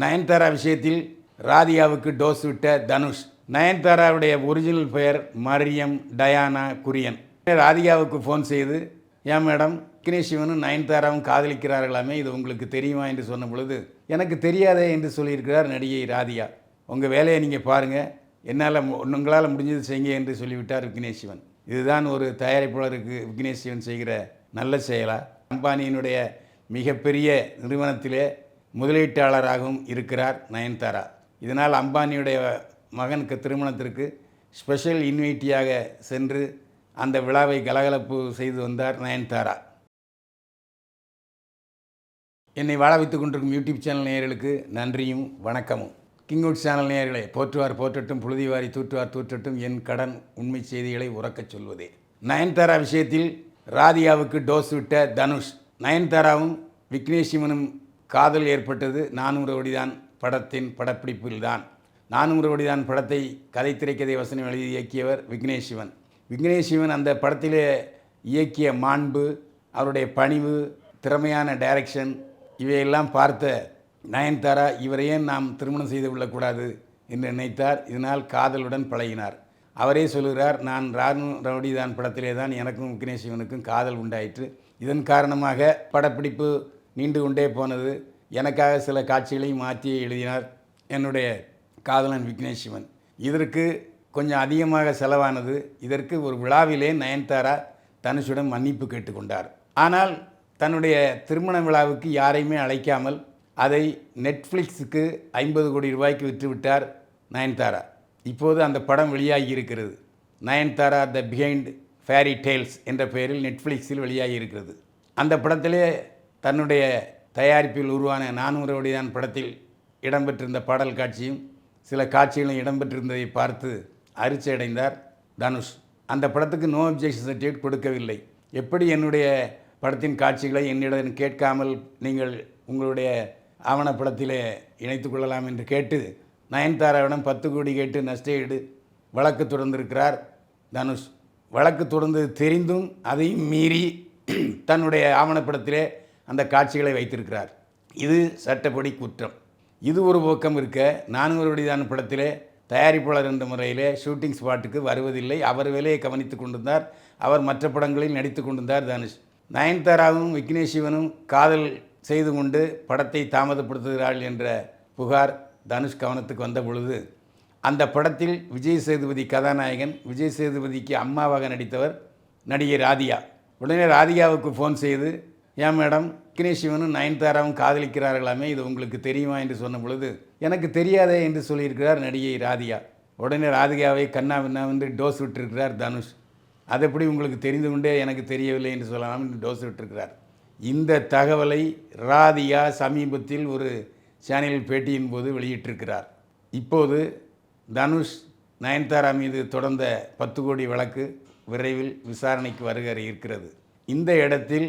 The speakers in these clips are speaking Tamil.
நயன்தாரா விஷயத்தில் ராதிகாவுக்கு டோஸ் விட்ட தனுஷ். நயன்தாராவுடைய ஒரிஜினல் பெயர் மரியம் டயானா குரியன். ராதிகாவுக்கு ஃபோன் செய்து ஏன் மேடம் விக்னேஷ் நயன்தாராவும் காதலிக்கிறார்களாமே இது உங்களுக்கு தெரியுமா? என்று சொன்ன பொழுது எனக்கு தெரியாதே என்று சொல்லியிருக்கிறார் நடிகை ராதிகா. உங்கள் வேலையை நீங்கள் பாருங்கள் என்னால் உங்களால் முடிஞ்சது செய்யுங்க என்று சொல்லிவிட்டார் விக்னேஷ் சிவன் இதுதான் ஒரு தயாரிப்பாளருக்கு விக்னேஷ் சிவன் செய்கிற நல்ல செயலா. அம்பானியினுடைய மிகப்பெரிய நிறுவனத்திலே முதலீட்டாளராகவும் இருக்கிறார் நயன்தாரா. இதனால் அம்பானியுடைய மகனுக்கு திருமணத்திற்கு ஸ்பெஷல் இன்வைட்டியாக சென்று அந்த விழாவை கலகலப்பு செய்து வந்தார் நயன்தாரா. என்னை வாழ வைத்துக் கொண்டிருக்கும் யூடியூப் சேனல் நேயர்களுக்கு நன்றியும் வணக்கமும். கிங்வுட் சேனல் நேயர்களை போற்றுவார் போற்றட்டும் புழுதிவாரி தூற்றுவார் தூற்றட்டும் என் கடன் உண்மை செய்திகளை உறக்கச் சொல்வதே. நயன்தாரா விஷயத்தில் ராதியாவுக்கு டோஸ் விட்ட தனுஷ். நயன்தாராவும் விக்னேஷ் சிவனும் காதல் ஏற்பட்டது. நானூறு வடிதான் படத்தின் படப்பிடிப்பில்தான். நானூறு வடிதான் படத்தை கதை திரைக்கதை வசனம் எழுதி இயக்கியவர் விக்னேஷ் சிவன் விக்னேஷ் சிவன் அந்த படத்திலே இயக்கிய மாண்பு அவருடைய பணிவு திறமையான டைரக்ஷன் இவையெல்லாம் பார்த்த நயன்தாரா இவரையே நாம் திருமணம் செய்து கொள்ளக்கூடாது? என்று நினைத்தார். இதனால் காதலுடன் பழகினார். அவரே சொல்கிறார் நான் ராணு ரவுடிதான் படத்திலே தான் எனக்கும் விக்னேஷ் சிவனுக்கும் காதல் உண்டாயிற்று. இதன் காரணமாக படப்பிடிப்பு நீண்டு கொண்டே போனது. எனக்காக சில காட்சிகளையும் மாற்றி எழுதினார் என்னுடைய காதலன் விக்னேஷ் சிவன். இதற்கு கொஞ்சம் அதிகமாக செலவானது. இதற்கு ஒரு விழாவிலே நயன்தாரா தனுஷுடன் மன்னிப்பு கேட்டுக்கொண்டார். ஆனால் தன்னுடைய திருமண விழாவுக்கு யாரையுமே அழைக்காமல் அதை நெட்ஃப்ளிக்ஸுக்கு ஐம்பது கோடி ரூபாய்க்கு விற்றுவிட்டார் நயன்தாரா. இப்போது அந்த படம் வெளியாகி இருக்கிறது. Nayanthara the behind fairy tales என்ற பெயரில் நெட்ஃப்ளிக்ஸில் வெளியாகி இருக்கிறது. அந்த படத்திலே தன்னுடைய தயாரிப்பில் உருவான நானூறு வடிதான் படத்தில் இடம்பெற்றிருந்த பாடல் காட்சியும் சில காட்சிகளும் இடம்பெற்றிருந்ததை பார்த்து அதிர்ச்சி அடைந்தார் தனுஷ். அந்த படத்துக்கு நோ அப்ஜெக்ஷன் சர்டிஃபிகேட் கொடுக்கவில்லை. எப்படி என்னுடைய படத்தின் காட்சிகளை என்னிடம் கேட்காமல் நீங்கள் உங்களுடைய ஆவணப்படத்திலே இணைத்து கொள்ளலாம் என்று கேட்டு நயன்தாராவிடம் பத்து கோடி கேட்டு நஷ்டஈடு வழக்கு தொடர்ந்திருக்கிறார் தனுஷ். வழக்கு தொடர்ந்தது தெரிந்தும் அதையும் மீறி தன்னுடைய ஆவணப்படத்திலே அந்த காட்சிகளை வைத்திருக்கிறார். இது சட்டப்படி குற்றம். இது ஒரு பக்கம் இருக்க நானூறு படத்திலே தயாரிப்பாளர் என்ற முறையிலே ஷூட்டிங் ஸ்பாட்டுக்கு வருவதில்லை. அவர் வேலையை கவனித்து கொண்டிருந்தார். அவர் மற்ற படங்களில் நடித்து கொண்டிருந்தார் தனுஷ். நயன்தாராவும் விக்னேஷ் சிவனும் காதல் செய்து கொண்டு படத்தை தாமதப்படுத்துகிறாள் என்ற புகார் தனுஷ் கவனத்துக்கு வந்த பொழுது அந்த படத்தில் விஜய் சேதுபதி கதாநாயகன் விஜய் சேதுபதிக்கு அம்மாவாக நடித்தவர் நடிகை ராதிகா. உடனே ராதிகாவுக்கு ஃபோன் செய்து ஏன் மேடம்? விக்னேஷ் சிவனும் நயன்தாராவும் காதலிக்கிறார்களாமே இது உங்களுக்கு தெரியுமா என்று சொன்ன பொழுது எனக்கு தெரியாதே என்று சொல்லியிருக்கிறார் நடிகை ராதிகா. உடனே ராதிகாவை கண்ணா விண்ணா வந்து டோஸ் விட்டிருக்கிறார் தனுஷ். அது எப்படி உங்களுக்கு தெரிந்து கொண்டே எனக்கு தெரியவில்லை என்று சொல்லலாம் என்று டோஸ் விட்டிருக்கிறார். இந்த தகவலை ராதிகா சமீபத்தில் ஒரு சேனலில் பேட்டியின் போது வெளியிட்டிருக்கிறார். இப்போது தனுஷ் நயன்தாரா மீது தொடர்ந்த பத்து கோடி வழக்கு விரைவில் விசாரணைக்கு வருகிற இருக்கிறது. இந்த இடத்தில்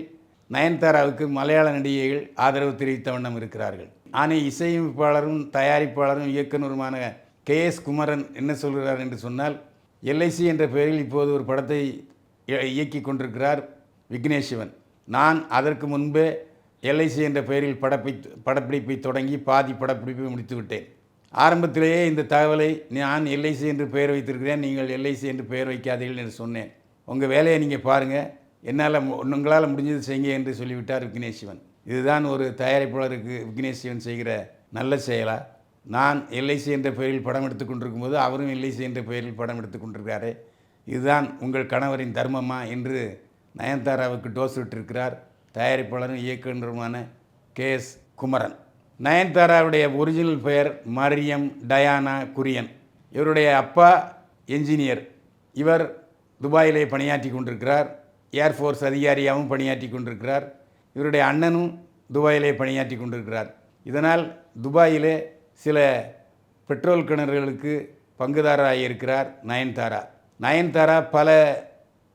நயன்தாராவுக்கு மலையாள நடிகைகள் ஆதரவு தெரிவித்த வண்ணம் இருக்கிறார்கள். ஆனால் இசையமைப்பாளரும் தயாரிப்பாளரும் இயக்குனருமான கே. எஸ். குமரன் என்ன சொல்கிறார் என்று சொன்னால் எல்ஐசி என்ற பெயரில் இப்போது ஒரு படத்தை இயக்கி கொண்டிருக்கிறார் விக்னேஷ் சிவன். நான் அதற்கு முன்பே எல்ஐசி என்ற பெயரில் படப்பை படப்பிடிப்பை தொடங்கி பாதி படப்பிடிப்பை முடித்துவிட்டேன். ஆரம்பத்திலேயே இந்த தகவலை நான் எல்ஐசி என்று பெயர் வைத்திருக்கிறேன் நீங்கள் எல்ஐசி என்று பெயர் வைக்காதீர்கள் என்று சொன்னேன். உங்கள் வேலையை நீங்கள் பாருங்கள் என்னால் உங்களால் முடிஞ்சது செய்யுங்க என்று சொல்லிவிட்டார் விக்னேஷ்வன் இதுதான் ஒரு தயாரிப்பாளருக்கு விக்னேஷ் சிவன் செய்கிற நல்ல செயலா? நான் எல்ஐசி என்ற பெயரில் படம் எடுத்துக் கொண்டிருக்கும் போது அவரும் எல்ஐசி என்ற பெயரில் படம் எடுத்துக் கொண்டிருக்காரு இதுதான் உங்கள் கணவரின் தர்மமா என்று நயன்தாராவுக்கு டோஸ் விட்டிருக்கிறார் தயாரிப்பாளரும் இயக்குனருமான கே எஸ் குமரன். நயன்தாராவுடைய ஒரிஜினல் பெயர் மரியம் டயானா குரியன். இவருடைய அப்பா என்ஜினியர் இவர் துபாயிலே பணியாற்றி கொண்டிருக்கிறார். ஏர்ஃபோர்ஸ் அதிகாரியாகவும் பணியாற்றி கொண்டிருக்கிறார். இவருடைய அண்ணனும் துபாயிலே பணியாற்றி கொண்டிருக்கிறார். இதனால் துபாயிலே சில பெட்ரோல் கிணறுகளுக்கு பங்குதாரராக இருக்கிறார் நயன்தாரா. நயன்தாரா பல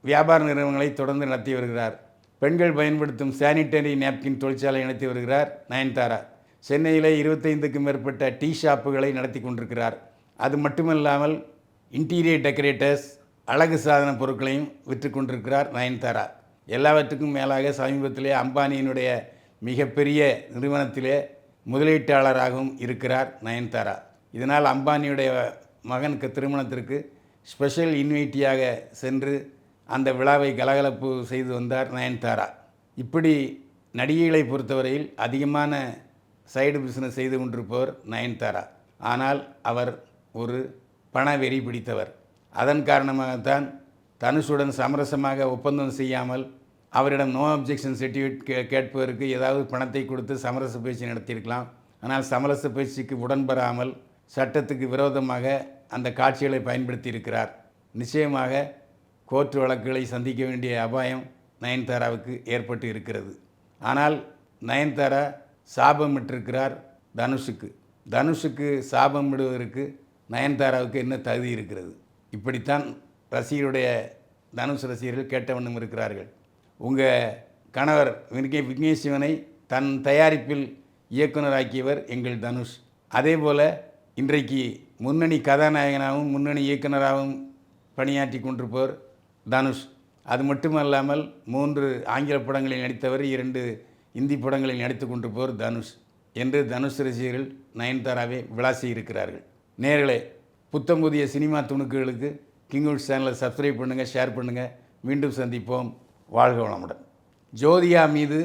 வியாபார நிறுவனங்களை தொடர்ந்து நடத்தி வருகிறார். பெண்கள் பயன்படுத்தும் சானிட்டரி நாப்கின் தொழிற்சாலை நடத்தி வருகிறார் நயன்தாரா. சென்னையில் இருபத்தைந்துக்கும் மேற்பட்ட டீ ஷாப்புகளை நடத்தி கொண்டிருக்கிறார். அது மட்டுமல்லாமல் இன்டீரியர் டெக்கரேட்டர்ஸ் அழகு சாதன பொருட்களையும் விற்று கொண்டிருக்கிறார் நயன்தாரா. எல்லாவற்றுக்கும் மேலாக சமீபத்திலே அம்பானியினுடைய மிகப்பெரிய நிறுவனத்திலே முதலீட்டாளராகவும் இருக்கிறார் நயன்தாரா. இதனால் அம்பானியுடைய மகனுக்கு திருமணத்திற்கு ஸ்பெஷல் இன்வைட்டியாக சென்று அந்த விழாவை கலகலப்பு செய்து வந்தார் நயன்தாரா. இப்படி நடிகைகளை பொறுத்தவரையில் அதிகமான சைடு பிஸ்னஸ் செய்து கொண்டிருப்பவர் நயன்தாரா. ஆனால் அவர் ஒரு பண வெறி பிடித்தவர். அதன் காரணமாகத்தான் தனுஷுடன் சமரசமாக ஒப்பந்தம் செய்யாமல் அவரிடம் நோ அப்ஜெக்ஷன் சர்டிஃபிகேட் கே கேட்பதற்கு ஏதாவது பணத்தை கொடுத்து சமரச பேச்சு நடத்தியிருக்கலாம். ஆனால் சமரச பேச்சுக்கு உடன்பெறாமல் சட்டத்துக்கு விரோதமாக அந்த காட்சிகளை பயன்படுத்தி இருக்கிறார் நிச்சயமாக கோர்ட் வழக்குகளை சந்திக்க வேண்டிய அபாயம் நயன்தாராவுக்கு ஏற்பட்டு இருக்கிறது. ஆனால் நயன்தாரா சாபமிட்டிருக்கிறார் தனுஷுக்கு. தனுஷுக்கு சாபம் விடுவதற்கு நயன்தாராவுக்கு என்ன தகுதி இருக்கிறது? இப்படித்தான் ரசிகருடைய தனுஷ் ரசிகர்கள் கேட்டவண்ணம் இருக்கிறார்கள். உங்கள் கணவர் விக்னே விக்னேஷ் சிவனை தன் தயாரிப்பில் இயக்குனராக்கியவர் எங்கள் தனுஷ். அதே போல் இன்றைக்கு முன்னணி கதாநாயகனாகவும் முன்னணி இயக்குனராகவும் பணியாற்றி கொண்டிருப்பவர் தனுஷ். அது மட்டுமல்லாமல் மூன்று ஆங்கில படங்களில் நடித்தவர் இரண்டு இந்தி படங்களில் நடித்து கொண்டிருப்பவர் தனுஷ். என்று தனுஷ் ரசிகர்கள் நயன்தாராவை விளாசி இருக்கிறார்கள் நேர்களே புத்தம் புதிய சினிமா துணுக்குகளுக்கு கிங்வுட் சேனலை சப்ஸ்கிரைப் பண்ணுங்கள் ஷேர் பண்ணுங்கள் மீண்டும் சந்திப்போம். வாழ்க வளமுடன். ஜோதியா மீது